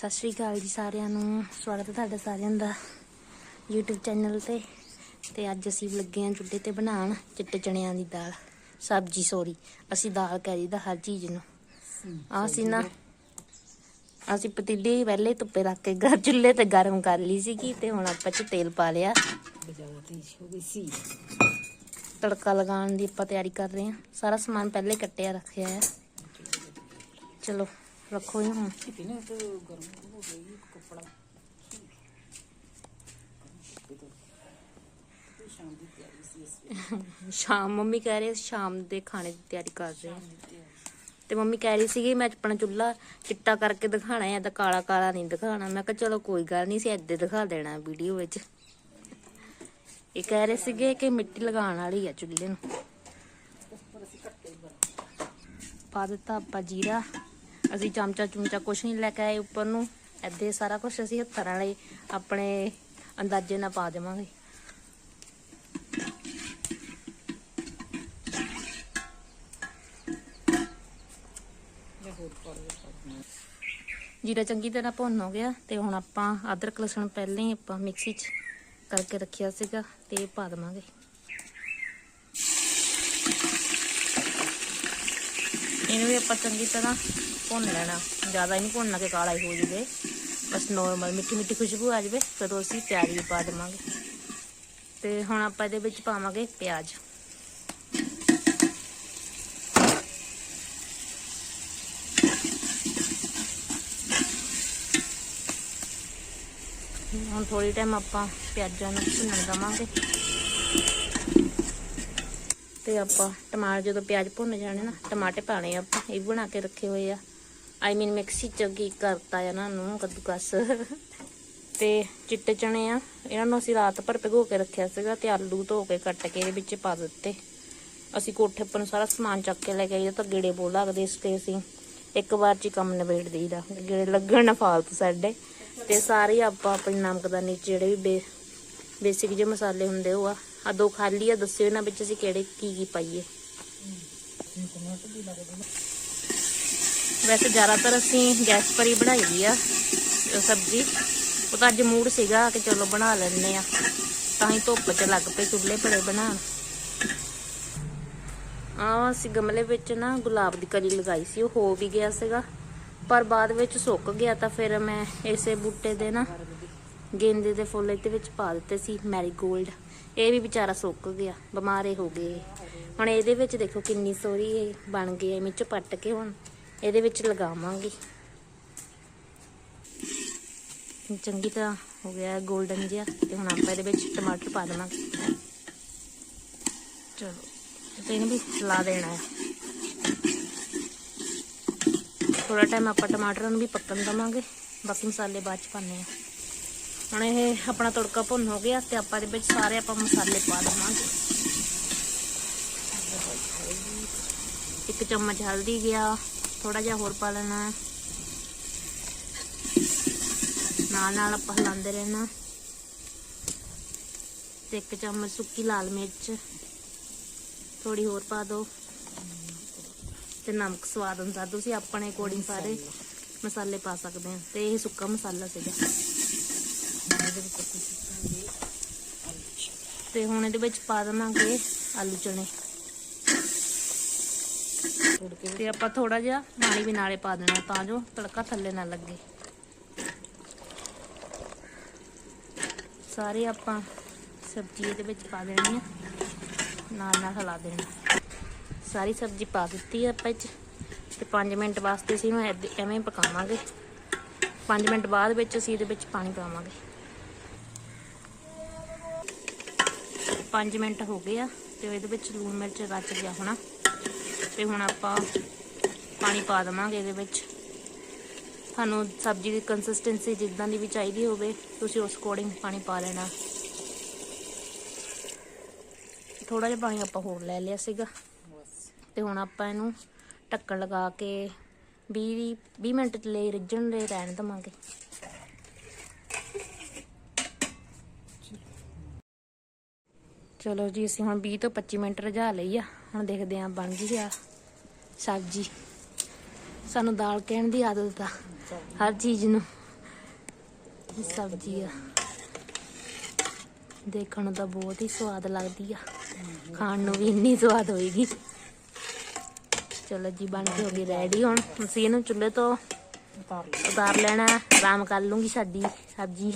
ਸਤਿ ਸ਼੍ਰੀ ਅਕਾਲ ਜੀ ਸਾਰਿਆਂ ਨੂੰ। ਸਵਾਗਤ ਹੈ ਤੁਹਾਡਾ ਸਾਰਿਆਂ ਦਾ YouTube ਚੈਨਲ ਤੇ। ਤੇ ਅੱਜ ਅਸੀਂ ਲੱਗੇ ਹਾਂ ਚੁੱਲ੍ਹੇ ਤੇ ਬਣਾਉਣ ਚਿੱਟੇ ਚਣਿਆਂ ਦੀ ਦਾਲ ਸਬਜੀ ਸੋਰੀ ਅਸੀਂ ਦਾਲ ਕਹਿ ਦਈਦਾ ਹਰ ਚੀਜ਼ ਨੂੰ। ਆਹ ਅਸੀਂ ਨਾ ਅਸੀਂ ਪਤੀਲੀ ਪਹਿਲੇ ਧੁੱਪੇ ਰੱਖ ਕੇ ਗਰ ਚੁੱਲ੍ਹੇ ਤੇ ਗਰਮ ਕਰ ਲਈ ਸੀਗੀ ਤੇ ਹੁਣ ਆਪਾਂ ਚ ਤੇਲ ਪਾ ਲਿਆ। ਸੀ। ਤੜਕਾ ਲਗਾਉਣ ਦੀ ਆਪਾਂ ਤਿਆਰੀ ਕਰ ਰਹੇ ਹਾਂ। ਸਾਰਾ ਸਮਾਨ ਪਹਿਲੇ ਕੱਟਿਆ ਰੱਖਿਆ ਹੈ। ਚਲੋ। ਰੱਖੋ ਇਹ ਹੁਣ ਕਿਤੇ ਨਾ ਗਰਮ ਹੋ ਗਈ ਕਪੜਾ ਸ਼ਾਮ ਤਿਆਰੀ ਮੰਮੀ ਕਹਿ ਰਹੇ ਸ਼ਾਮ ਦੇ ਖਾਣੇ ਦੀ ਤਿਆਰੀ ਕਰ ਰਹੇ ਹਾਂ ਤੇ ਮੰਮੀ ਕਹਿ ਰਹੀ ਸੀਗੀ, ਮੈਂ ਆਪਣਾ ਚੁੱਲ੍ਹਾ ਚਿੱਟਾ ਕਰਕੇ ਦਿਖਾਣਾ ਹੈ ਤਾਂ ਕਾਲਾ ਕਾਲਾ ਨਹੀਂ ਦਿਖਾਣਾ ਮੈਂ ਕਿਹਾ, ਚਲੋ ਕੋਈ ਗੱਲ ਨਹੀਂ ਸੀ ਏਦਾਂ ਦਿਖਾ ਦੇਣਾ ਵੀਡੀਓ ਵਿੱਚ। ਇਹ ਕਹਿ ਰਹੇ ਸੀਗੇ ਕਿ ਮਿੱਟੀ ਲਗਾਉਣ ਵਾਲੀ ਆ ਚੁੱਲ੍ਹੇ ਨੂੰ। ਪਾ ਦਿੱਤਾ ਆਪਾਂ ਜੀਰਾ। ਅਸੀਂ ਚਮਚਾ ਚੁਮਚਾ ਕੁਛ ਨਹੀਂ ਲੈ ਕੇ ਆਏ ਉੱਪਰ ਨੂੰ। ਏਦਾਂ ਸਾਰਾ ਕੁਝ ਅਸੀਂ ਹੱਥਾਂ ਨਾਲ ਹੀ ਆਪਣੇ ਅੰਦਾਜ਼ੇ ਨਾਲ ਪਾ ਦੇਵਾਂਗੇ। ਜੀਰਾ ਚੰਗੀ ਤਰ੍ਹਾਂ ਭੁੰਨ ਹੋ ਗਿਆ ਤੇ ਹੁਣ ਆਪਾਂ ਅਦਰਕ ਲਸਣ ਪਹਿਲਾਂ ਹੀ ਆਪਾਂ ਮਿਕਸੀ 'ਚ ਕਰਕੇ ਰੱਖਿਆ ਸੀਗਾ ਤੇ ਪਾ ਦੇਵਾਂਗੇ। ਇਹਨੂੰ ਵੀ ਆਪਾਂ ਚੰਗੀ ਤਰ੍ਹਾਂ ਭੁੰਨ ਲੈਣਾ। ਜ਼ਿਆਦਾ ਹੀ ਨਹੀਂ ਭੁੰਨਣਾ ਕਿ ਕਾਲਾ ਹੀ ਹੋ ਜਾਵੇ। ਬਸ ਨੋਰਮਲ ਮਿੱਠੀ ਮਿੱਠੀ ਖੁਸ਼ਬੂ ਆ ਜਾਵੇ, ਫਿਰ ਅਸੀਂ ਪਿਆਜ਼ ਵੀ ਪਾ ਦੇਵਾਂਗੇ। ਤੇ ਹੁਣ ਆਪਾਂ ਇਹਦੇ ਵਿੱਚ ਪਾਵਾਂਗੇ ਪਿਆਜ਼। ਹੁਣ ਥੋੜੀ ਟਾਈਮ ਆਪਾਂ ਪਿਆਜ਼ਾਂ ਨੂੰ ਭੁੰਨਣ ਦਵਾਂਗੇ। ਤੇ ਆਪਾਂ ਟਮਾਟਰ ਜਦੋਂ ਪਿਆਜ਼ ਭੁੰਨ ਜਾਣੇ ਨਾ ਟਮਾਟੇ ਪਾਣੇ ਆ ਆਪਾਂ, ਇਹ ਵੀ ਬਣਾ ਕੇ ਰੱਖੇ ਹੋਏ ਆ। ਆਈ ਮੀਨ ਮਿਕਸੀ ਚ ਕੀ ਕਰਤਾ ਇਹਨਾਂ ਨਾ, ਨੂੰ ਕੱਦੂਕਸ। ਤੇ ਚਿੱਟੇ ਚਣੇ ਆ, ਇਹਨਾਂ ਨੂੰ ਅਸੀਂ ਰਾਤ ਭਰ ਭਿਗੋ ਕੇ ਰੱਖਿਆ ਸੀਗਾ ਤੇ ਆਲੂ ਧੋ ਕੇ ਕੱਟ ਕੇ ਇਹਦੇ ਵਿੱਚ ਪਾ ਦਿੱਤੇ। ਅਸੀਂ ਕੋਠੇ ਉੱਪਰ ਨੂੰ ਸਾਰਾ ਸਮਾਨ ਚੱਕ ਕੇ ਲੈ ਕੇ ਆਈਦਾ ਤਾਂ ਗੇੜੇ ਬੋਲ ਲੱਗਦੇ ਇਸ ਤੇ ਅਸੀਂ ਇੱਕ ਵਾਰ ਚ ਹੀ ਕੰਮ ਨਿਬੇੜ ਦੇਈਦਾ। ਗੇੜੇ ਲੱਗਣ ਨਾ ਫਾਲਤੂ ਸਾਡੇ। ਤੇ ਸਾਰੇ ਆਪਾਂ ਆਪਣੇ ਨਮਕਦਾਨੀ ਚ ਜਿਹੜੇ ਵੀ ਬੇ, ਬੇਸਿਕ ਜਿਹੇ ਮਸਾਲੇ ਹੁੰਦੇ ਉਹ ਆ ਆ ਦੋ ਖਾਲੀ ਆ, ਦੱਸਿਓ ਇਹਨਾਂ ਵਿੱਚ ਅਸੀਂ ਕਿਹੜੇ ਕੀ ਕੀ ਪਾਈਏ ਟਮਾਟਰ ਵੀ ਲੱਗਦੇ ਨੇ ਵੈਸੇ ਜ਼ਿਆਦਾਤਰ ਅਸੀਂ ਗੈਸ ਪਰ ਹੀ ਬਣਾਈ ਦੀ ਆ, ਸਬਜ਼ੀ। ਉਹ ਤਾਂ ਅੱਜ ਮੂਡ ਸੀਗਾ ਕਿ ਚਲੋ ਬਣਾ ਲੈਣੇ ਆ। ਤਾਂ ਹੀ ਧੁੱਪ 'ਚ ਲੱਗ ਪਏ ਚੁੱਲ੍ਹੇ ਭਰੇ ਬਣਾਉਣ। ਆ ਅਸੀਂ ਗਮਲੇ ਵਿੱਚ ਨਾ ਗੁਲਾਬ ਦੀ ਕਲੀ ਲਗਾਈ ਸੀ, ਉਹ ਹੋ ਵੀ ਗਿਆ ਸੀਗਾ। ਪਰ ਬਾਅਦ ਵਿੱਚ ਸੁੱਕ ਗਿਆ ਤਾਂ ਫਿਰ ਮੈਂ ਇਸੇ ਬੂਟੇ ਦੇ ਨਾ ਗੇਂਦੇ ਦੇ ਫੁੱਲ ਇਹਦੇ ਵਿੱਚ ਪਾ ਦਿੱਤੇ ਸੀ, ਮੈਰੀਗੋਲਡ। ਇਹ ਵੀ ਵਿਚਾਰਾ ਸੁੱਕ ਗਿਆ, ਬਿਮਾਰੇ ਹੋ ਗਏ। ਹੁਣ ਇਹਦੇ ਵਿੱਚ ਦੇਖੋ ਕਿੰਨੀ ਸੋਹਣੀ ਇਹ ਬਣ ਗਈ ਹੈ ਵਿੱਚ ਪੱਟ ਕੇ ਹੁਣ। ਇਹਦੇ ਵਿੱਚ ਲਗਾਵਾਂਗੇ। ਚੰਗੀ ਤਰ੍ਹਾਂ ਹੋ ਗਿਆ 골ਡਨ ਜਿਹਾ, ਤੇ ਹੁਣ ਆਪਾਂ ਇਹਦੇ ਵਿੱਚ ਟਮਾਟਰ ਪਾ ਦੇਵਾਂਗੇ। ਚਲੋ, ਤੇ ਇਹਨੂੰ ਵੀ ਲਾ ਦੇਣਾ ਹੈ। ਥੋੜਾ ਟਾਈਮ ਆਪਾਂ ਟਮਾਟਰਾਂ ਨੂੰ ਵੀ ਪੱਕਣ ਦਵਾਂਗੇ, ਬਾਕੀ ਮਸਾਲੇ ਬਾਅਦ ਚ ਪਾਣੇ ਆ ਹੁਣ ਇਹ ਆਪਣਾ ਤੜਕਾ ਭੁੰਨ ਹੋ ਗਿਆ, ਤੇ ਆਪਾਂ ਇਹਦੇ ਵਿੱਚ ਸਾਰੇ ਆਪਾਂ ਮਸਾਲੇ ਪਾ ਦੇਵਾਂਗੇ। ਇੱਕ ਚਮਚ ਹਲਦੀ ਗਿਆ। ਥੋੜਾ ਜਿਹਾ ਹੋਰ ਪਾ ਲੈਣਾ ਨਾਲ ਨਾਲ ਆਪਾਂ ਹਲਾਉਂਦੇ ਰਹਿਣਾ। ਤੇ ਇੱਕ ਚਮਚ ਸੁੱਕੀ ਲਾਲ ਮਿਰਚ ਥੋੜੀ ਹੋਰ ਪਾ ਦਿਓ। ਤੇ ਨਮਕ ਸਵਾਦ ਅਨੁਸਾਰ ਤੁਸੀਂ ਆਪਣੇ ਅਕੋਰਡਿੰਗ ਸਾਰੇ ਮਸਾਲੇ ਪਾ ਸਕਦੇ ਆ ਤੇ ਇਹ ਸੁੱਕਾ ਮਸਾਲਾ ਸੀਗਾ। ਇਹਦੇ ਤੇ ਹੁਣ ਇਹਦੇ ਵਿੱਚ ਪਾ ਦੇਵਾਂਗੇ ਆਲੂ ਚਣੇ ਤੇ ਆਪਾਂ ਥੋੜਾ ਜਿਹਾ ਪਾਣੀ ਵੀ ਨਾਲੇ ਪਾ ਦੇਣਾ ਤਾਂ ਜੋ ਤੜਕਾ ਥੱਲੇ ਨਾ ਲੱਗੇ। ਸਾਰੇ ਆਪਾਂ ਸਬਜ਼ੀ ਇਹਦੇ ਵਿੱਚ ਪਾ ਦੇਣੀ ਆ। ਨਾਲ ਨਾਲ ਹਿਲਾ ਦੇਣਾ। ਸਾਰੀ ਸਬਜ਼ੀ ਪਾ ਦਿੱਤੀ ਆ ਆਪਾਂ ਇਹ ਤੇ 5 ਮਿੰਟ ਵਾਸਤੇ ਅਸੀਂ ਇਹਨੂੰ ਐਵੇਂ ਪਕਾਵਾਂਗੇ। 5 ਮਿੰਟ ਬਾਅਦ ਵਿੱਚ ਅਸੀਂ ਇਹਦੇ ਵਿੱਚ ਪਾਣੀ ਪਾਵਾਂਗੇ। 5 ਮਿੰਟ ਹੋ ਗਏ ਆ ਤੇ ਇਹਦੇ ਵਿੱਚ ਲੂਣ ਮਿਰਚ ਰਚ ਗਿਆ ਹੋਣਾ। ਤੇ ਹੁਣ ਆਪਾਂ ਪਾਣੀ ਪਾ ਦੇਵਾਂਗੇ ਇਹਦੇ ਵਿੱਚ। ਤੁਹਾਨੂੰ ਸਬਜ਼ੀ ਦੀ ਕੰਸਿਸਟੈਂਸੀ ਜਿੱਦਾਂ ਦੀ ਵੀ ਚਾਹੀਦੀ ਹੋਵੇ, ਤੁਸੀਂ ਉਸ ਅਕੋਰਡਿੰਗ ਪਾਣੀ ਪਾ ਲੈਣਾ। ਥੋੜਾ ਜਿਹਾ ਪਾਣੀ ਆਪਾਂ ਹੋਰ ਲੈ ਲਿਆ ਸੀਗਾ। ਬਸ ਤੇ ਹੁਣ ਆਪਾਂ ਇਹਨੂੰ ਢੱਕਣ ਲਗਾ ਕੇ 20 20 ਮਿੰਟ ਲਈ ਰਿੱਝਣ ਲਈ ਰਹਿਣ ਦਵਾਂਗੇ। ਚਲੋ ਜੀ, ਅਸੀਂ ਹੁਣ 20 ਤੋਂ 25 ਮਿੰਟ ਰਝਾ ਲਈ ਆ। ਹੁਣ ਦੇਖਦੇ ਆਂ ਬਣ ਗਈ ਆ। ਸਬਜ਼ੀ। ਸਾਨੂੰ ਦਾਲ ਕਹਿਣ ਦੀ ਆਦਤ ਆ, ਹਰ ਚੀਜ਼ ਨੂੰ। ਸਬਜ਼ੀ ਆ। ਦੇਖਣ ਨੂੰ ਤਾਂ ਬਹੁਤ ਹੀ ਸਵਾਦ ਲੱਗਦੀ ਆ। ਖਾਣ ਨੂੰ ਵੀ ਇੰਨੀ ਸਵਾਦ ਹੋਏਗੀ। ਚਲੋ ਜੀ, ਬਣ ਕੇ ਹੋ ਗਈ ਰੈਡੀ ਹੁਣ। ਅਸੀਂ ਇਹਨੂੰ ਚੁੱਲ੍ਹੇ ਤੋਂ ਉਤਾਰ ਲੈਣਾ। ਆਰਾਮ ਕਰ ਲੂੰਗੀ ਸਾਡੀ ਸਬਜ਼ੀ।